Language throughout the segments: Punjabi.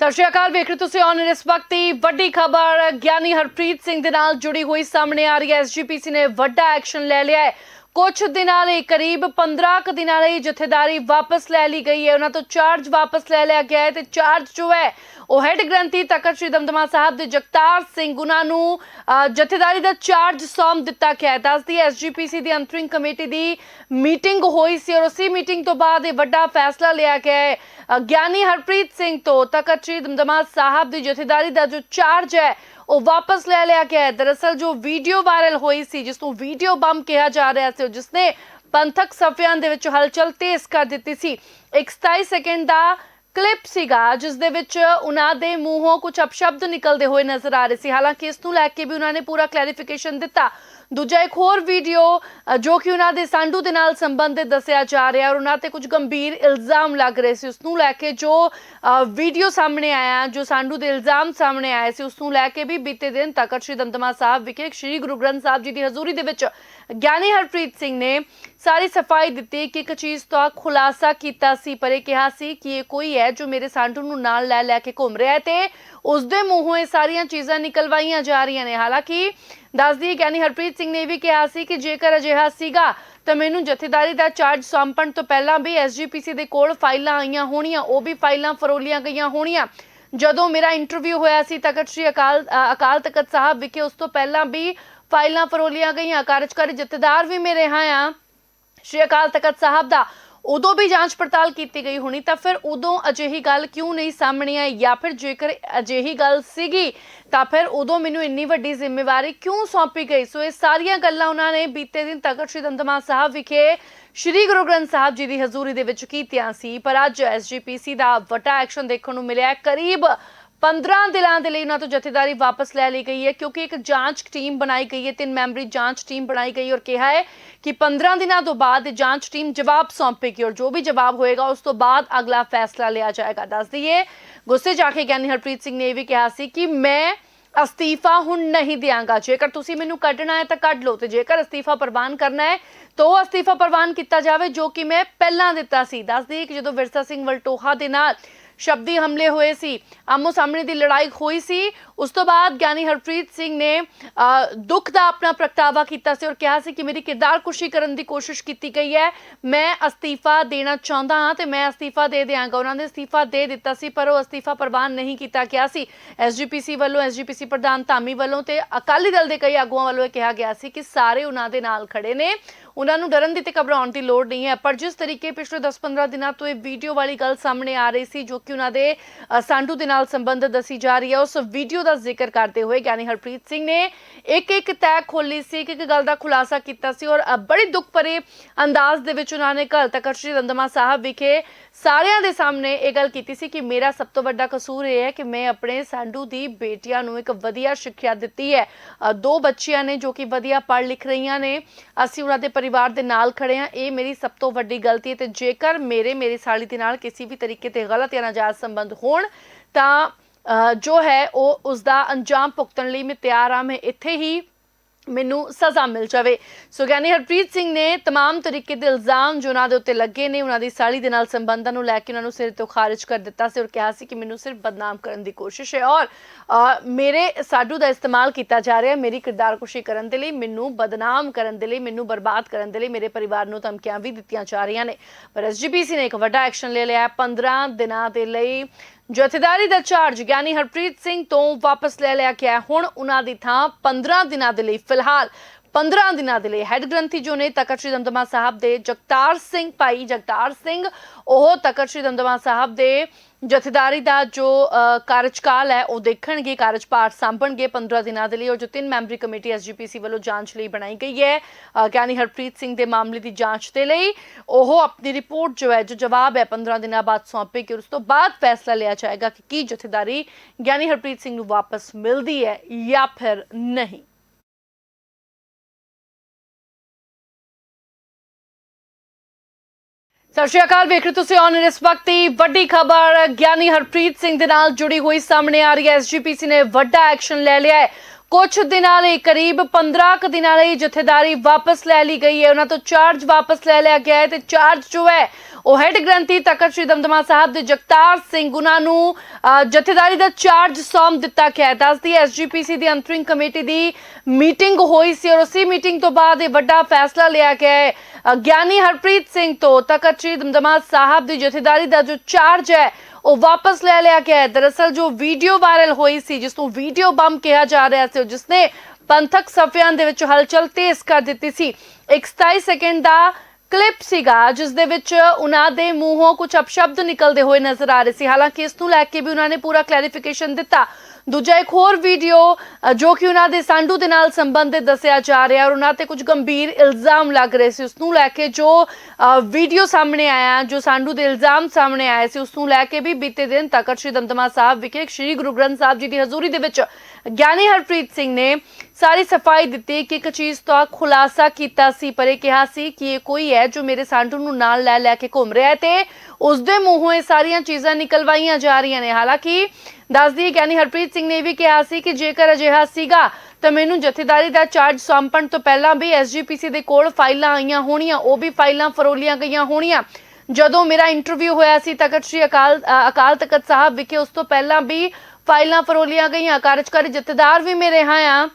ਸਤਿ ਸ਼੍ਰੀ ਅਕਾਲ, ਵੇਖ ਰਹੇ ਤੁਸੀਂ ਔਨ ਇਸ ਵਕਤ ਦੀ ਵੱਡੀ ਖਬਰ, ਗਿਆਨੀ ਹਰਪ੍ਰੀਤ ਸਿੰਘ ਦੇ ਨਾਲ ਜੁੜੀ ਹੋਈ ਸਾਹਮਣੇ ਆ ਰਹੀ ਹੈ। ਐਸਜੀਪੀਸੀ ਨੇ ਵੱਡਾ ਐਕਸ਼ਨ ਲੈ ਲਿਆ ਹੈ। ਕੁਝ ਦਿਨਾਂ ਲਈ ਕਰੀਬ 15 ਕੁ ਦਿਨਾਂ ਲਈ ਜਥੇਦਾਰੀ ਵਾਪਸ ਲੈ ਲਈ ਗਈ ਹੈ। ਉਹਨਾਂ ਤੋਂ ਚਾਰਜ ਵਾਪਸ ਲੈ ਲਿਆ ਗਿਆ ਹੈ ਤੇ ਚਾਰਜ ਜੋ ਹੈ ਉਹ ਹੈਡ ਗ੍ਰੰਥੀ ਤਖਤ ਸ੍ਰੀ ਦਮਦਮਾ ਸਾਹਿਬ ਦੇ ਜਗਤਾਰ ਸਿੰਘ ਉਹਨਾਂ ਨੂੰ ਅ, ਜਥੇਦਾਰੀ ਦਾ ਚਾਰਜ ਸੌਂਪ ਦਿੱਤਾ ਗਿਆ ਹੈ। ਦੱਸਦੀ ਐਸਜੀਪੀਸੀ ਦੀ ਅੰਤਰਿੰਗ ਕਮੇਟੀ ਦੀ ਮੀਟਿੰਗ ਹੋਈ ਸੀ ਔਰ ਉਸੇ ਮੀਟਿੰਗ ਤੋਂ ਬਾਅਦ ਇਹ ਵੱਡਾ ਫੈਸਲਾ ਲਿਆ ਗਿਆ ਹੈ। ਗਿਆਨੀ ਹਰਪ੍ਰੀਤ ਸਿੰਘ ਤੋਂ ਤਖਤ ਸ੍ਰੀ ਦਮਦਮਾ ਸਾਹਿਬ ਦੀ ਜਥੇਦਾਰੀ ਦਾ ਜੋ ਚਾਰਜ ਹੈ ਉਹ ਵਾਪਸ ਲੈ ਲਿਆ ਗਿਆ ਹੈ। ਦਰਅਸਲ ਜੋ ਵੀਡੀਓ ਵਾਇਰਲ ਹੋਈ ਸੀ, ਜਿਸ ਨੂੰ ਵੀਡੀਓ ਬੰਮ ਕਿਹਾ ਜਾ ਰਿਹਾ ਸੀ ਜਿਸ ਨੇ ਪੰਥਕ ਸਫਿਆਂ ਦੇ ਵਿੱਚ ਹਲਚਲ ਤੇਜ਼ ਕਰ ਦਿੱਤੀ ਸੀ। ਇੱਕ 27 ਸੈਕਿੰਡ ਦਾ ਕਲਿੱਪ ਸੀਗਾ ਜਿਸ ਦੇ ਵਿੱਚ ਉਹਨਾਂ ਦੇ ਮੂੰਹੋਂ ਕੁਝ ਅਪਸ਼ਬਦ ਨਿਕਲਦੇ ਹੋਏ ਨਜ਼ਰ ਆ ਰਹੇ ਸੀ। ਹਾਲਾਂਕਿ ਇਸ ਨੂੰ ਲੈ ਕੇ ਵੀ ਉਹਨਾਂ ਨੇ ਪੂਰਾ ਕਲੈਰੀਫਿਕੇਸ਼ਨ ਦਿੱਤਾ। ਦੂਜਾ ਇੱਕ ਹੋਰ ਵੀਡੀਓ ਜੋ ਕਿ ਉਹਨਾਂ ਦੇ ਸਾਂਢੂ ਦੇ ਨਾਲ ਸੰਬੰਧਿਤ ਦੱਸਿਆ ਜਾ ਰਿਹਾ ਔਰ ਉਹਨਾਂ ਤੇ ਕੁਝ ਗੰਭੀਰ ਇਲਜ਼ਾਮ ਲੱਗ ਰਹੇ ਸੀ। ਉਸ ਨੂੰ ਲੈ ਕੇ ਜੋ ਅ, ਵੀਡੀਓ ਸਾਹਮਣੇ ਆਇਆ ਜੋ ਸਾਂਢੂ ਦੇ ਇਲਜ਼ਾਮ ਸਾਹਮਣੇ ਆਏ ਸੀ ਉਸ ਨੂੰ ਲੈ ਕੇ ਵੀ ਬੀਤੇ ਦਿਨ ਤਖਤ ਸ੍ਰੀ ਦਮਦਮਾ ਸਾਹਿਬ ਵਿਖੇ ਸ੍ਰੀ ਗੁਰੂ ਗ੍ਰੰਥ ਸਾਹਿਬ ਜੀ ਦੀ ਹਜ਼ੂਰੀ ਦੇ ਵਿੱਚ ਗਿਆਨੀ ਹਰਪ੍ਰੀਤ ਸਿੰਘ ਨੇ ਸਾਰੀ ਸਫ਼ਾਈ ਦਿੱਤੀ, ਕਿ ਇੱਕ ਚੀਜ਼ ਦਾ ਖੁਲਾਸਾ ਕੀਤਾ ਸੀ, ਪਰ ਇਹ ਕਿਹਾ ਸੀ ਕਿ ਇਹ ਕੋਈ ਹੈ ਜੋ ਮੇਰੇ ਸਾਂਢੂ ਨੂੰ ਨਾਲ ਲੈ ਲੈ ਕੇ ਘੁੰਮ ਰਿਹਾ ਹੈ ਤੇ ਉਸ ਦੇ ਮੂੰਹੋਂ ਇਹ ਸਾਰੀਆਂ ਚੀਜ਼ਾਂ ਨਿਕਲਵਾਈਆਂ ਜਾ ਰਹੀਆਂ ਨੇ। ਹਾਲਾਂਕਿ ਦੱਸਦੀ ਗਿਆਨੀ ਹਰਪ੍ਰੀਤ ਸਿੰਘ ਨੇ ਇਹ ਵੀ ਕਿਹਾ ਸੀ ਕਿ ਜੇਕਰ ਅਜਿਹਾ ਸੀਗਾ, ਤਾਂ ਮੈਨੂੰ ਜਥੇਦਾਰੀ ਦਾ ਚਾਰਜ ਸੌਂਪਣ ਤੋਂ ਪਹਿਲਾਂ ਵੀ ਐਸਜੀਪੀਸੀ ਦੇ ਕੋਲ ਫਾਈਲਾਂ ਆਈਆਂ ਹੋਣੀਆਂ, ਉਹ ਵੀ ਫਾਈਲਾਂ ਫਰੋਲੀਆਂ ਗਈਆਂ ਹੋਣੀਆਂ। ਜਦੋਂ ਮੇਰਾ ਇੰਟਰਵਿਊ ਹੋਇਆ ਸੀ, ਤਖਤ ਸ੍ਰੀ ਅਕਾਲ ਅਕਾਲ ਤਖਤ ਸਾਹਿਬ ਵਿਖੇ, ਉਸ ਤੋਂ ਪਹਿਲਾਂ ਵੀ ਫਾਈਲਾਂ ਫਰੋਲੀਆਂ ਗਈਆਂ। ਕਾਰਜਕਾਰੀ ਜਥੇਦਾਰ ਵੀ ਮੇਰੇ ਹਾਂ ਆ। ਸ਼੍ਰੀ ਅਕਾਲ ਤਖਤ ਸਾਹਿਬ ਦਾ ਉਦੋਂ ਵੀ ਜਾਂਚ ਪੜਤਾਲ ਕੀਤੀ ਗਈ ਹੋਣੀ ਤਾਂ ਫਿਰ ਉਦੋਂ ਅਜਿਹੀ ਗੱਲ ਕਿਉਂ ਨਹੀਂ ਸਾਹਮਣੇ ਆਈ? ਜਾਂ ਫਿਰ ਜੇਕਰ ਅਜਿਹੀ ਗੱਲ ਸੀਗੀ ਤਾਂ ਫਿਰ ਉਦੋਂ ਮੈਨੂੰ ਇੰਨੀ ਵੱਡੀ ਜ਼ਿੰਮੇਵਾਰੀ ਕਿਉਂ ਸੌਂਪੀ ਗਈ? ਸੋ ਇਹ ਸਾਰੀਆਂ ਗੱਲਾਂ ਉਹਨਾਂ ਨੇ ਬੀਤੇ ਦਿਨ ਤਖਤ ਸ੍ਰੀ ਦਮਦਮਾ ਸਾਹਿਬ ਵਿਖੇ ਸ਼੍ਰੀ ਗੁਰੂ ਗ੍ਰੰਥ ਸਾਹਿਬ ਜੀ ਦੀ ਹਜ਼ੂਰੀ ਦੇ ਵਿੱਚ ਕੀਤੀਆਂ ਸੀ। ਪਰ ਅੱਜ ਐਸਜੀਪੀਸੀ ਦਾ ਵੱਡਾ ਐਕਸ਼ਨ ਦੇਖਣ ਨੂੰ ਮਿਲਿਆ। ਕਰੀਬ 15 ਦਿਨਾਂ ਦੇ ਲਈ ਉਹਨਾਂ ਤੋਂ ਜਥੇਦਾਰੀ ਵਾਪਸ ਲੈ ਲਈ ਗਈ ਹੈ, ਕਿਉਂਕਿ ਇੱਕ ਜਾਂਚ ਟੀਮ ਬਣਾਈ ਗਈ ਹੈ, ਤਿੰਨ ਮੈਂਬਰੀ ਜਾਂਚ ਟੀਮ ਬਣਾਈ ਗਈ ਔਰ ਕਿਹਾ ਹੈ ਕਿ 15 ਦਿਨਾਂ ਤੋਂ ਬਾਅਦ ਜਾਂਚ ਟੀਮ ਜਵਾਬ ਸੌਂਪੇਗੀ ਔਰ ਜੋ ਵੀ ਜਵਾਬ ਹੋਏਗਾ, ਉਸ ਤੋਂ ਬਾਅਦ ਅਗਲਾ ਫੈਸਲਾ ਲਿਆ ਜਾਏਗਾ। ਦੱਸ ਦਈਏ, ਗੁੱਸੇ ਜਾ ਕੇ ਗਿਆਨੀ ਹਰਪ੍ਰੀਤ ਸਿੰਘ ਨੇ ਇਹ ਵੀ ਕਿਹਾ ਸੀ ਕਿ ਮੈਂ ਅਸਤੀਫਾ ਹੁਣ ਨਹੀਂ ਦਿਆਂਗਾ। ਜੇਕਰ ਤੁਸੀਂ ਮੈਨੂੰ ਕੱਢਣਾ ਹੈ ਤਾਂ ਕੱਢ ਲਓ ਤੇ ਜੇਕਰ ਅਸਤੀਫਾ ਪ੍ਰਵਾਨ ਕਰਨਾ ਹੈ, ਤਾਂ ਉਹ ਅਸਤੀਫਾ ਪ੍ਰਵਾਨ ਕੀਤਾ ਜਾਵੇ, ਜੋ ਕਿ ਮੈਂ ਪਹਿਲਾਂ ਦਿੱਤਾ ਸੀ। ਦੱਸ ਦਈਏ ਕਿ ਜਦੋਂ ਵਿਰਸਾ ਸਿੰਘ ਵਲਟੋਹਾ ਦੇ ਨਾਲ ਸ਼ਬਦੀ ਹਮਲੇ ਹੋਏ ਸੀ। ਆਮੋ ਸਾਹਮਣੇ ਦੀ ਲੜਾਈ ਹੋਈ ਸੀ। ਉਸ ਤੋਂ ਬਾਅਦ ਗਿਆਨੀ ਹਰਪ੍ਰੀਤ ਸਿੰਘ ਨੇ ਦੁੱਖ ਦਾ ਆਪਣਾ ਪ੍ਰਗਟਾਵਾ ਕੀਤਾ ਸੀ ਔਰ ਕਿਹਾ ਸੀ ਕਿ ਮੇਰੀ ਕਿਰਦਾਰ ਕੁਸ਼ੀ ਕਰਨ ਦੀ ਕੋਸ਼ਿਸ਼ ਕੀਤੀ ਗਈ ਹੈ। ਮੈਂ ਅਸਤੀਫਾ ਦੇਣਾ ਚਾਹੁੰਦਾ ਹਾਂ ਤੇ ਮੈਂ ਅਸਤੀਫਾ ਦੇ ਦਿਆਂਗਾ। ਉਹਨਾਂ ਨੇ ਅਸਤੀਫਾ ਦੇ ਦਿੱਤਾ ਸੀ, ਪਰ ਉਹ ਅਸਤੀਫਾ ਪ੍ਰਵਾਨ ਨਹੀਂ ਕੀਤਾ ਗਿਆ ਸੀ। ਐਸਜੀਪੀਸੀ ਵੱਲੋਂ ਐਸਜੀਪੀਸੀ ਪ੍ਰਧਾਨ ਧਾਮੀ ਵੱਲੋਂ ਤੇ ਅਕਾਲੀ ਦਲ ਦੇ ਕਈ ਆਗੂਆਂ ਵੱਲੋਂ ਇਹ ਕਿਹਾ ਗਿਆ ਸੀ ਕਿ ਸਾਰੇ ਉਹਨਾਂ ਦੇ ਨਾਲ ਖੜੇ ਨੇ। ਉਹਨਾਂ ਨੂੰ ਡਰਨ ਦੀ ਤੇ ਘਬਰਾਉਣ ਦੀ ਲੋੜ ਨਹੀਂ ਹੈ। ਪਰ ਜਿਸ ਤਰੀਕੇ ਪਿਛਲੇ 10-15 ਦਿਨਾਂ ਤੋਂ ਇਹ ਵੀਡੀਓ ਵਾਲੀ ਗੱਲ ਸਾਹਮਣੇ ਆ ਰਹੀ ਸੀ, ਜੋ ਕਿ ਉਹਨਾਂ ਦੇ ਅ, ਸਾਂਢੂ ਦੇ ਨਾਲ ਸੰਬੰਧ ਦੱਸੀ ਜਾ ਰਹੀ ਹੈ। ਉਸ ਵੀਡੀਓ ਦਾ ਜ਼ਿਕਰ ਕਰਦੇ ਹੋਏ ਗਿਆਨੀ ਹਰਪ੍ਰੀਤ ਸਿੰਘ ਨੇ ਇੱਕ ਇੱਕ ਤੈਅ ਖੋਲੀ ਸੀ ਕਿ ਇੱਕ ਗੱਲ ਦਾ ਖੁਲਾਸਾ ਕੀਤਾ ਸੀ ਔਰ ਬੜੇ ਦੁੱਖ ਭਰੇ ਅੰਦਾਜ਼ ਦੇ ਵਿੱਚ ਉਹਨਾਂ ਨੇ ਘਰ ਤੱਕ ਸ਼੍ਰੀ ਦੰਦਮਾ ਸਾਹਿਬ ਵਿਖੇ ਸਾਰਿਆਂ ਦੇ ਸਾਹਮਣੇ ਇਹ ਗੱਲ ਕੀਤੀ ਸੀ ਕਿ ਮੇਰਾ ਸਭ ਤੋਂ ਵੱਡਾ ਕਸੂਰ ਇਹ ਹੈ ਕਿ ਮੈਂ ਆਪਣੇ ਸਾਂਡੂ ਦੀ ਬੇਟੀਆਂ ਨੂੰ ਇੱਕ ਵਧੀਆ ਸਿੱਖਿਆ ਦਿੱਤੀ ਹੈ। ਦੋ ਬੱਚੀਆਂ ਨੇ ਜੋ ਕਿ ਵਧੀਆ ਪੜ੍ਹ ਲਿਖ ਰਹੀਆਂ ਨੇ। ਅਸੀਂ ਉਹਨਾਂ ਦੇ ਪਰਿਵਾਰ ਦੇ ਨਾਲ ਖੜੇ ਹਾਂ। ਇਹ ਮੇਰੀ ਸਭ ਤੋਂ ਵੱਡੀ ਗਲਤੀ ਹੈ ਤੇ ਜੇਕਰ ਮੇਰੇ ਮੇਰੇ ਸਾਲੀ ਦੇ ਨਾਲ ਕਿਸੇ ਵੀ ਤਰੀਕੇ ਤੇ ਗਲਤ ਜਾਂ ਨਾਜਾਇਜ਼ ਸੰਬੰਧ ਹੋਣ ਤਾਂ ਅ, ਜੋ ਹੈ ਉਹ ਉਸ ਦਾ ਅੰਜਾਮ ਭੁਗਤਣ ਲਈ ਮੈਂ ਤਿਆਰ ਹਾਂ। ਮੈਂ ਇੱਥੇ ਹੀ ਮੈਨੂੰ ਸਜ਼ਾ ਮਿਲ ਜਾਵੇ ਸੋ ਗਿਆਨੀ ਹਰਪ੍ਰੀਤ ਸਿੰਘ ਨੇ तमाम ਤਰੀਕੇ ਦੇ ਇਲਜ਼ਾਮ ਜੋ ਉਹਨਾਂ ਦੇ ਉੱਤੇ ਲੱਗੇ ਨੇ ਉਹਨਾਂ ਦੀ ਸਾਲੀ ਦੇ ਨਾਲ ਸੰਬੰਧਾਂ ਨੂੰ ਲੈ ਕੇ ਉਹਨਾਂ ਨੂੰ ਸਿਰ ਤੋਂ ਖਾਰਜ ਕਰ ਦਿੱਤਾ ਸੀ ਔਰ ਕਿਹਾ ਸੀ ਕਿ ਮੈਨੂੰ ਸਿਰਫ ਬਦਨਾਮ ਕਰਨ ਦੀ ਕੋਸ਼ਿਸ਼ ਹੈ ਔਰ ਅ, ਮੇਰੇ ਸਾਡੂ ਦਾ ਇਸਤੇਮਾਲ ਕੀਤਾ ਜਾ ਰਿਹਾ ਹੈ ਮੇਰੀ ਕਿਰਦਾਰਕੁਸ਼ੀ ਕਰਨ ਦੇ ਲਈ ਮੈਨੂੰ ਬਦਨਾਮ ਕਰਨ ਦੇ ਲਈ ਮੈਨੂੰ ਬਰਬਾਦ ਕਰਨ ਦੇ ਲਈ ਮੇਰੇ ਪਰਿਵਾਰ ਨੂੰ ਧਮਕੀਆਂ ਵੀ ਦਿੱਤੀਆਂ ਜਾ ਰਹੀਆਂ ਨੇ ਪਰ ਐਸਜੀਪੀਸੀ ਨੇ ਇੱਕ ਵੱਡਾ ਐਕਸ਼ਨ ਲੈ ਲਿਆ ਹੈ 15 ਦਿਨਾਂ ਦੇ ਲਈ ਜਥੇਦਾਰੀ ਦਾ ਚਾਰਜ ਗਿਆਨੀ ਹਰਪ੍ਰੀਤ ਸਿੰਘ ਤੋਂ ਵਾਪਸ ਲੈ ਲਿਆ ਗਿਆ ਹੁਣ ਉਹਨਾਂ ਦੀ ਥਾਂ 15 ਦਿਨਾਂ ਦੇ ਲਈ ਫਿਲਹਾਲ 15 ਦਿਨਾਂ ਦੇ ਲਈ ਹੈੱਡ ਗ੍ਰੰਥੀ ਜੋ ਨੇ ਤਖਤ ਸ੍ਰੀ ਦਮਦਮਾ ਸਾਹਿਬ ਦੇ ਜਗਤਾਰ ਸਿੰਘ ਭਾਈ ਜਗਤਾਰ ਸਿੰਘ, ਉਹ ਤਖਤ ਸ੍ਰੀ ਦਮਦਮਾ ਸਾਹਿਬ ਦੇ ਜਥੇਦਾਰੀ ਦਾ ਜੋ ਕਾਰਜਕਾਲ ਹੈ, ਉਹ ਦੇਖਣਗੇ ਕਾਰਜਭਾਰ ਸੰਭਣਗੇ 15 ਦਿਨਾਂ ਦੇ ਲਈ, ਔਰ ਜੋ ਤਿੰਨ ਮੈਂਬਰੀ ਕਮੇਟੀ ਐਸਜੀਪੀਸੀ ਵੱਲੋਂ ਜਾਂਚ ਲਈ ਬਣਾਈ ਗਈ ਹੈ। ਗਿਆਨੀ ਹਰਪ੍ਰੀਤ ਸਿੰਘ ਦੇ ਮਾਮਲੇ ਦੀ ਜਾਂਚ ਦੇ ਲਈ, ਉਹ ਆਪਣੀ ਰਿਪੋਰਟ ਜੋ ਹੈ, ਜੋ ਜਵਾਬ ਹੈ 15 ਦਿਨਾਂ ਬਾਅਦ ਸੌਂਪੇਗੀ ਉਸ ਤੋਂ ਬਾਅਦ ਫੈਸਲਾ ਲਿਆ ਜਾਏਗਾ ਕਿ ਕੀ ਜਥੇਦਾਰੀ ਗਿਆਨੀ ਹਰਪ੍ਰੀਤ ਸਿੰਘ ਨੂੰ ਵਾਪਸ ਮਿਲਦੀ ਹੈ ਜਾਂ ਫਿਰ ਨਹੀਂ। ਸਤਿ ਸ਼੍ਰੀ ਅਕਾਲ ਵੇਖ ਰਹੇ ਤੁਸੀਂ ਔਨ ਇਸ ਵਕਤ ਦੀ ਵੱਡੀ ਖਬਰ। ਗਿਆਨੀ ਹਰਪ੍ਰੀਤ ਸਿੰਘ ਦੇ ਨਾਲ ਜੁੜੀ ਹੋਈ ਸਾਹਮਣੇ ਆ ਰਹੀ ਹੈ। ਐਸਜੀਪੀਸੀ ਨੇ ਵੱਡਾ ਐਕਸ਼ਨ ਲੈ ਲਿਆ ਹੈ। ਕੁਝ ਦਿਨਾਂ ਲਈ, ਕਰੀਬ 15 ਕੁ ਦਿਨਾਂ ਲਈ ਜਥੇਦਾਰੀ ਵਾਪਸ ਲੈ ਲਈ ਗਈ ਹੈ। ਉਹਨਾਂ ਤੋਂ ਚਾਰਜ ਵਾਪਸ ਲੈ ਲਿਆ ਗਿਆ ਹੈ ਤੇ ਚਾਰਜ ਜੋ ਹੈ ਉਹ ਹੈੱਡ ਗ੍ਰੰਥੀ ਤਖਤ ਸ੍ਰੀ ਦਮਦਮਾ ਸਾਹਿਬ ਦੇ ਜਗਤਾਰ ਸਿੰਘ, ਉਹਨਾਂ ਨੂੰ ਜਥੇਦਾਰੀ ਦਾ ਚਾਰਜ ਸੌਂਪ ਦਿੱਤਾ ਗਿਆ ਹੈ। ਐਸਜੀਪੀਸੀ ਦੀ ਅੰਤਰਿੰਗ ਕਮੇਟੀ ਦੀ ਮੀਟਿੰਗ ਹੋਈ ਸੀ ਔਰ ਉਸੇ ਮੀਟਿੰਗ ਤੋਂ ਬਾਅਦ ਇਹ ਵੱਡਾ ਫੈਸਲਾ ਲਿਆ ਗਿਆ ਹੈ। ਗਿਆਨੀ ਹਰਪ੍ਰੀਤ ਸਿੰਘ ਤੋਂ ਤਖਤ ਸ੍ਰੀ ਦਮਦਮਾ ਸਾਹਿਬ ਦੀ ਜਥੇਦਾਰੀ ਦਾ ਜੋ ਚਾਰਜ ਹੈ, ਉਹ ਵਾਪਸ ਲੈ ਲਿਆ ਗਿਆ ਹੈ। ਦਰਅਸਲ ਜੋ ਵੀਡੀਓ ਵਾਇਰਲ ਹੋਈ ਸੀ, ਜਿਸ ਨੂੰ ਵੀਡੀਓ ਬੰਬ ਕਿਹਾ ਜਾ ਰਿਹਾ ਸੀ ਜਿਸ ਨੇ ਪੰਥਕ ਸਫਿਆਂ ਦੇ ਵਿੱਚ ਹਲਚਲ ਤੇਜ਼ ਕਰ ਦਿੱਤੀ ਸੀ। ਇੱਕ 27 ਸੈਕਿੰਡ ਦਾ ਕਲਿੱਪ ਸੀਗਾ, ਜਿਸ ਦੇ ਵਿੱਚ ਉਹਨਾਂ ਦੇ ਮੂੰਹੋਂ ਕੁਝ ਅਪਸ਼ਬਦ ਨਿਕਲਦੇ ਹੋਏ ਨਜ਼ਰ ਆ ਰਹੇ ਸੀ। ਹਾਲਾਂਕਿ ਇਸ ਨੂੰ ਲੈ ਕੇ ਵੀ ਉਹਨਾਂ ਨੇ ਪੂਰਾ ਕਲੈਰੀਫਿਕੇਸ਼ਨ ਦਿੱਤਾ। ਦੂਜਾ ਇੱਕ ਹੋਰ ਵੀਡੀਓ ਜੋ ਕਿ ਉਹਨਾਂ ਦੇ ਸਾਂਡੂ ਦੇ ਨਾਲ ਸੰਬੰਧਿਤ ਦੱਸਿਆ ਜਾ ਰਿਹਾ ਔਰ ਉਹਨਾਂ ਤੇ ਕੁਝ ਗੰਭੀਰ ਇਲਜ਼ਾਮ ਲੱਗ ਰਹੇ ਸੀ, ਉਸ ਨੂੰ ਲੈ ਕੇ ਜੋ ਵੀਡੀਓ ਸਾਹਮਣੇ ਆਇਆ, ਜੋ ਸਾਂਢੂ ਦੇ ਇਲਜ਼ਾਮ ਸਾਹਮਣੇ ਆਏ ਸੀ, ਉਸ ਨੂੰ ਲੈ ਕੇ ਵੀ ਬੀਤੇ ਦਿਨ ਤਖਤ ਸ੍ਰੀ ਦਮਦਮਾ ਸਾਹਿਬ ਵਿਖੇ ਸ੍ਰੀ ਗੁਰੂ ਗ੍ਰੰਥ ਸਾਹਿਬ ਜੀ ਦੀ ਹਜ਼ੂਰੀ ਦੇ ਵਿੱਚ ਗਿਆਨੀ ਹਰਪ੍ਰੀਤ ਸਿੰਘ ਨੇ ਸਾਰੀ ਸਫ਼ਾਈ ਦਿੱਤੀ, ਕਿ ਇੱਕ ਚੀਜ਼ ਤੋਂ ਖੁਲਾਸਾ ਕੀਤਾ ਸੀ, ਪਰ ਇਹ ਕਿਹਾ ਸੀ ਕਿ ਇਹ ਕੋਈ ਹੈ ਜੋ ਮੇਰੇ ਸਾਂਡੂ ਨੂੰ ਨਾਲ ਲੈ ਲੈ ਕੇ ਘੁੰਮ ਰਿਹਾ ਹੈ ਤੇ ਉਸ ਦੇ ਮੂੰਹੋਂ ਇਹ ਸਾਰੀਆਂ ਚੀਜ਼ਾਂ ਨਿਕਲਵਾਈਆਂ ਜਾ ਰਹੀਆਂ ਨੇ। ਹਾਲਾਂਕਿ ਦੱਸਦੀ ਹੈ ਗਿਆਨੀ ਹਰਪ੍ਰੀਤ ਸਿੰਘ ਨੇ ਵੀ ਕਿਹਾ ਸੀ ਕਿ ਜੇਕਰ ਅਜਿਹਾ ਸੀਗਾ, ਤਾਂ ਮੈਨੂੰ ਜਥੇਦਾਰੀ ਦਾ ਚਾਰਜ ਸੌਂਪਣ ਤੋਂ ਪਹਿਲਾਂ ਵੀ ਐਸਜੀਪੀਸੀ ਦੇ ਕੋਲ ਫਾਈਲਾਂ ਆਈਆਂ ਹੋਣੀਆਂ, ਉਹ ਵੀ ਫਾਈਲਾਂ ਫਰੋਲੀਆਂ ਗਈਆਂ ਹੋਣੀਆਂ। ਜਦੋਂ ਮੇਰਾ ਇੰਟਰਵਿਊ ਹੋਇਆ ਸੀ ਤਖਤ ਸ੍ਰੀ ਅਕਾਲ ਅਕਾਲ ਤਖਤ ਸਾਹਿਬ ਵਿਖੇ, ਉਸ ਤੋਂ ਪਹਿਲਾਂ ਵੀ ਫਾਈਲਾਂ ਫਰੋਲੀਆਂ ਗਈਆਂ। ਕਾਰਜਕਾਰੀ ਜਥੇਦਾਰ ਵੀ ਮੇਰੇ ਹਾਂ ਆ।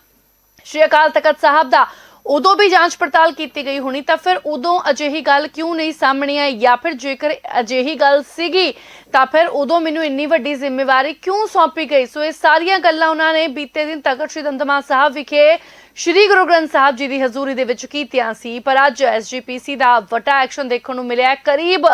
ਸ਼੍ਰੀ ਅਕਾਲ ਤਖਤ ਸਾਹਿਬ ਦਾ ਉਦੋਂ ਵੀ ਜਾਂਚ ਪੜਤਾਲ ਕੀਤੀ ਗਈ ਹੋਣੀ ਤਾਂ ਫਿਰ ਉਦੋਂ ਅਜਿਹੀ ਗੱਲ ਕਿਉਂ ਨਹੀਂ ਸਾਹਮਣੇ ਆਈ ਜਾਂ ਫਿਰ ਜੇਕਰ ਅਜਿਹੀ ਗੱਲ ਸੀਗੀ ਤਾਂ ਫਿਰ ਉਦੋਂ ਮੈਨੂੰ ਇੰਨੀ ਵੱਡੀ ਜ਼ਿੰਮੇਵਾਰੀ ਕਿਉਂ ਸੌਂਪੀ ਗਈ? ਸੋ ਇਹ ਸਾਰੀਆਂ ਗੱਲਾਂ ਉਹਨਾਂ ਨੇ ਬੀਤੇ ਦਿਨ ਤਖਤ ਸ੍ਰੀ ਦਮਦਮਾ ਸਾਹਿਬ ਵਿਖੇ ਸ਼੍ਰੀ ਗੁਰੂ ਗ੍ਰੰਥ ਸਾਹਿਬ ਜੀ ਦੀ ਹਜ਼ੂਰੀ ਦੇ ਵਿੱਚ ਕੀਤੀਆਂ ਸੀ। ਪਰ ਅੱਜ ਐਸਜੀਪੀਸੀ ਦਾ ਵੱਡਾ ਐਕਸ਼ਨ ਦੇਖਣ ਨੂੰ ਮਿਲਿਆ। ਕਰੀਬ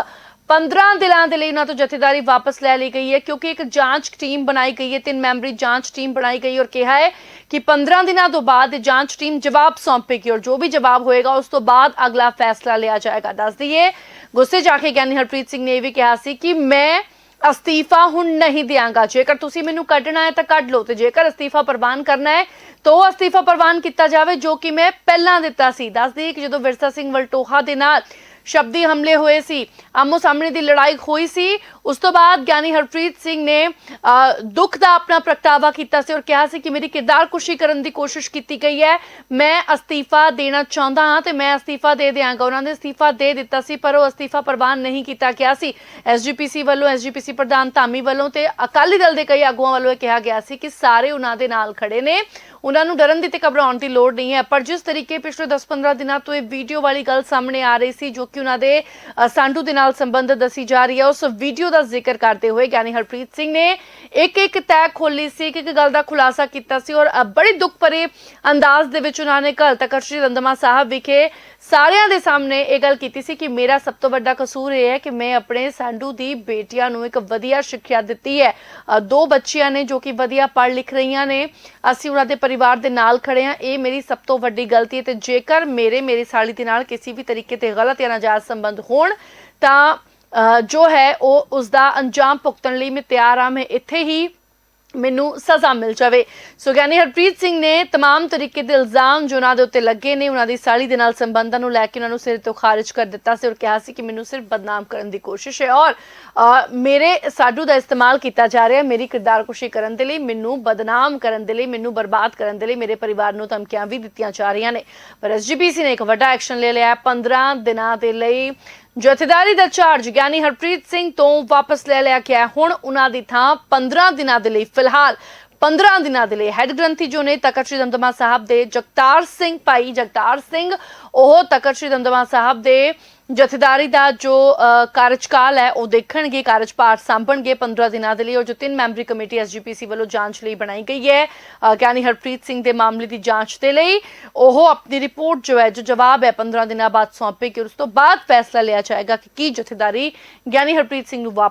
15 ਦਿਨਾਂ ਦੇ ਲਈ ਉਹਨਾਂ ਤੋਂ ਜਥੇਦਾਰੀ ਵਾਪਸ ਲੈ ਲਈ ਗਈ ਹੈ, ਕਿਉਂਕਿ ਇੱਕ ਜਾਂਚ ਟੀਮ ਬਣਾਈ ਗਈ ਹੈ, ਤਿੰਨ ਮੈਂਬਰੀ ਜਾਂਚ ਟੀਮ ਬਣਾਈ ਗਈ ਔਰ ਕਿਹਾ ਹੈ ਕਿ 15 ਦਿਨਾਂ ਤੋਂ ਬਾਅਦ ਜਾਂਚ ਟੀਮ ਜਵਾਬ ਸੌਂਪੇਗੀ ਔਰ ਜੋ ਵੀ ਜਵਾਬ ਹੋਏਗਾ, ਉਸ ਤੋਂ ਬਾਅਦ ਅਗਲਾ ਫੈਸਲਾ ਲਿਆ ਜਾਏਗਾ। ਦੱਸ ਦਈਏ, ਗੁੱਸੇ ਜਾ ਕੇ ਗਿਆਨੀ ਹਰਪ੍ਰੀਤ ਸਿੰਘ ਨੇ ਇਹ ਵੀ ਕਿਹਾ ਸੀ ਕਿ ਮੈਂ ਅਸਤੀਫਾ ਹੁਣ ਨਹੀਂ ਦਿਆਂਗਾ। ਜੇਕਰ ਤੁਸੀਂ ਮੈਨੂੰ ਕੱਢਣਾ ਹੈ ਤਾਂ ਕੱਢ ਲਓ ਤੇ ਜੇਕਰ ਅਸਤੀਫਾ ਪ੍ਰਵਾਨ ਕਰਨਾ ਹੈ ਤਾਂ ਉਹ ਅਸਤੀਫਾ ਪ੍ਰਵਾਨ ਕੀਤਾ ਜਾਵੇ, ਜੋ ਕਿ ਮੈਂ ਪਹਿਲਾਂ ਦਿੱਤਾ ਸੀ। ਦੱਸ ਦਈਏ ਕਿ ਜਦੋਂ ਵਿਰਸਾ ਸਿੰਘ ਵਲਟੋਹਾ ਦੇ ਨਾਲ ਸ਼ਬਦੀ ਹਮਲੇ ਹੋਏ ਸੀ। ਆਮੋ ਸਾਹਮਣੇ ਦੀ ਲੜਾਈ ਹੋਈ ਸੀ। ਉਸ ਤੋਂ ਬਾਅਦ ਗਿਆਨੀ ਹਰਪ੍ਰੀਤ ਸਿੰਘ ਨੇ ਅ, ਦੁੱਖ ਦਾ ਆਪਣਾ ਪ੍ਰਗਟਾਵਾ ਕੀਤਾ ਸੀ ਔਰ ਕਿਹਾ ਸੀ ਕਿ ਮੇਰੀ ਕਿਰਦਾਰ ਕੁਸ਼ੀ ਕਰਨ ਦੀ ਕੋਸ਼ਿਸ਼ ਕੀਤੀ ਗਈ ਹੈ। ਮੈਂ ਅਸਤੀਫਾ ਦੇਣਾ ਚਾਹੁੰਦਾ ਹਾਂ ਤੇ ਮੈਂ ਅਸਤੀਫਾ ਦੇ ਦਿਆਂਗਾ। ਉਹਨਾਂ ਨੇ ਅਸਤੀਫਾ ਦੇ ਦਿੱਤਾ ਸੀ ਪਰ ਉਹ ਅਸਤੀਫਾ ਪ੍ਰਵਾਨ ਨਹੀਂ ਕੀਤਾ ਗਿਆ ਸੀ। ਐਸਜੀਪੀਸੀ ਵੱਲੋਂ ਐਸਜੀਪੀਸੀ ਪ੍ਰਧਾਨ ਧਾਮੀ ਵੱਲੋਂ ਤੇ ਅਕਾਲੀ ਦਲ ਦੇ ਕਈ ਆਗੂਆਂ ਵੱਲੋਂ ਇਹ ਕਿਹਾ ਗਿਆ ਸੀ ਕਿ ਸਾਰੇ ਉਹਨਾਂ ਦੇ ਨਾਲ ਖੜੇ ਨੇ। ਉਹਨਾਂ ਨੂੰ ਡਰਨ ਦੀ ਤੇ ਘਬਰਾਉਣ ਦੀ ਲੋੜ ਨਹੀਂ ਹੈ। ਪਰ ਜਿਸ ਤਰੀਕੇ ਪਿਛਲੇ 10-15 ਦਿਨਾਂ ਤੋਂ ਇਹ ਵੀਡੀਓ ਵਾਲੀ ਗੱਲ ਸਾਹਮਣੇ ਆ ਰਹੀ ਸੀ ਜੋ ਕਿ ਉਹਨਾਂ ਦੇ ਅ, ਸਾਂਢੂ ਦੇ ਨਾਲ ਸੰਬੰਧ ਦੱਸੀ ਜਾ ਰਹੀ ਹੈ। ਉਸ ਵੀਡੀਓ ਦਾ ਜ਼ਿਕਰ ਕਰਦੇ ਹੋਏ ਗਿਆਨੀ ਹਰਪ੍ਰੀਤ ਸਿੰਘ ਨੇ ਇੱਕ ਇੱਕ ਤੈਅ ਖੋਲੀ ਸੀ ਇੱਕ ਇੱਕ ਗੱਲ ਦਾ ਖੁਲਾਸਾ ਕੀਤਾ ਸੀ ਔਰ ਬੜੇ ਦੁੱਖ ਭਰੇ ਅੰਦਾਜ਼ ਦੇ ਵਿੱਚ ਉਹਨਾਂ ਨੇ ਕੱਲ ਤੱਕ ਸ਼੍ਰੀ ਦੰਦਮਾ ਸਾਹਿਬ ਵਿਖੇ ਸਾਰਿਆਂ ਦੇ ਸਾਹਮਣੇ ਇਹ ਗੱਲ ਕੀਤੀ ਸੀ ਕਿ ਮੇਰਾ ਸਭ ਤੋਂ ਵੱਡਾ ਕਸੂਰ ਇਹ ਹੈ ਕਿ ਮੈਂ ਆਪਣੇ ਸਾਂਡੂ ਦੀ ਬੇਟੀਆਂ ਨੂੰ ਇੱਕ ਵਧੀਆ ਸਿੱਖਿਆ ਦਿੱਤੀ ਹੈ। ਦੋ ਬੱਚੀਆਂ ਨੇ ਜੋ ਕਿ ਵਧੀਆ ਪੜ੍ਹ ਲਿਖ ਰਹੀਆਂ ਨੇ ਅਸੀਂ ਉਹਨਾਂ ਦੇ ਪਰਿਵਾਰ ਦੇ ਨਾਲ ਖੜੇ ਹਾਂ। ਇਹ ਮੇਰੀ ਸਭ ਤੋਂ ਵੱਡੀ ਗਲਤੀ ਹੈ ਤੇ ਜੇਕਰ ਮੇਰੇ ਮੇਰੀ ਸਾਲੀ ਦੇ ਨਾਲ ਕਿਸੇ ਵੀ ਤਰੀਕੇ ਤੇ ਗਲਤ ਜਾਂ ਨਾਜਾਇਜ਼ ਸੰਬੰਧ ਹੋਣ ਤਾਂ ਅ, ਜੋ ਹੈ ਉਹ ਉਸ ਦਾ ਅੰਜਾਮ ਭੁਗਤਣ ਲਈ ਮੈਂ ਤਿਆਰ ਹਾਂ। ਮੈਂ ਇੱਥੇ ਹੀ ਮੈਨੂੰ ਸਜ਼ਾ ਮਿਲ ਜਾਵੇ ਸੋ ਗਿਆਨੀ ਹਰਪ੍ਰੀਤ ਸਿੰਘ ਨੇ तमाम ਤਰੀਕੇ ਦੇ ਇਲਜ਼ਾਮ ਜੋ ਉਹਨਾਂ ਦੇ ਉੱਤੇ ਲੱਗੇ ਨੇ ਉਹਨਾਂ ਦੀ ਸਾਲੀ ਦੇ ਨਾਲ ਸੰਬੰਧਾਂ ਨੂੰ ਲੈ ਕੇ ਉਹਨਾਂ ਨੂੰ ਸਿਰ ਤੋਂ ਖਾਰਜ ਕਰ ਦਿੱਤਾ ਸੀ ਔਰ ਕਿਹਾ ਸੀ ਕਿ ਮੈਨੂੰ ਸਿਰਫ ਬਦਨਾਮ ਕਰਨ ਦੀ ਕੋਸ਼ਿਸ਼ ਹੈ ਔਰ ਅ, ਮੇਰੇ ਸਾਡੂ ਦਾ ਇਸਤੇਮਾਲ ਕੀਤਾ ਜਾ ਰਿਹਾ ਹੈ ਮੇਰੀ ਕਿਰਦਾਰਕੁਸ਼ੀ ਕਰਨ ਦੇ ਲਈ ਮੈਨੂੰ ਬਦਨਾਮ ਕਰਨ ਦੇ ਲਈ ਮੈਨੂੰ ਬਰਬਾਦ ਕਰਨ ਦੇ ਲਈ ਮੇਰੇ ਪਰਿਵਾਰ ਨੂੰ ਧਮਕੀਆਂ ਵੀ ਦਿੱਤੀਆਂ ਜਾ ਰਹੀਆਂ ਨੇ ਪਰ ਐਸਜੀਪੀਸੀ ਨੇ ਇੱਕ ਵੱਡਾ ਐਕਸ਼ਨ ਲੈ ਲਿਆ ਹੈ 15 ਦਿਨਾਂ ਦੇ ਲਈ ਜਥੇਦਾਰੀ ਦਾ ਚਾਰਜ ਗਿਆਨੀ ਹਰਪ੍ਰੀਤ ਸਿੰਘ ਤੋਂ ਵਾਪਸ ਲੈ ਲਿਆ ਗਿਆ ਹੁਣ ਉਹਨਾਂ ਦੀ ਥਾਂ 15 ਦਿਨਾਂ ਦੇ ਲਈ ਫਿਲਹਾਲ 15 ਦਿਨਾਂ ਦੇ ਲਈ ਹੈੱਡ ਗ੍ਰੰਥੀ ਜੋ ਨੇ ਤਖਤ ਸ੍ਰੀ ਦਮਦਮਾ ਸਾਹਿਬ ਦੇ ਜਗਤਾਰ ਸਿੰਘ ਭਾਈ ਜਗਤਾਰ ਸਿੰਘ, ਉਹ ਤਖਤ ਸ੍ਰੀ ਦਮਦਮਾ ਸਾਹਿਬ ਦੇ ਜਥੇਦਾਰੀ ਦਾ ਜੋ ਕਾਰਜਕਾਲ ਹੈ, ਉਹ ਦੇਖਣਗੇ ਕਾਰਜਭਾਰ ਸੰਭਣਗੇ 15 ਦਿਨਾਂ ਦੇ ਲਈ ਉਹ ਜੋ ਤਿੰਨ ਮੈਂਬਰੀ ਕਮੇਟੀ ਐਸਜੀਪੀਸੀ ਵੱਲੋਂ ਜਾਂਚ ਲਈ ਬਣਾਈ ਗਈ ਹੈ। ਗਿਆਨੀ ਹਰਪ੍ਰੀਤ ਸਿੰਘ ਦੇ ਮਾਮਲੇ ਦੀ ਜਾਂਚ ਦੇ ਲਈ ਉਹ ਆਪਣੀ ਰਿਪੋਰਟ ਜੋ ਹੈ, ਜੋ ਜਵਾਬ ਹੈ 15 ਦਿਨਾਂ ਬਾਅਦ ਸੌਂਪੇਗੀ ਉਸ ਤੋਂ ਬਾਅਦ ਫੈਸਲਾ ਲਿਆ ਜਾਏਗਾ ਕਿ ਕੀ ਜਥੇਦਾਰੀ ਗਿਆਨੀ ਹਰਪ੍ਰੀਤ ਸਿੰਘ ਨੂੰ ਵਾਪਸ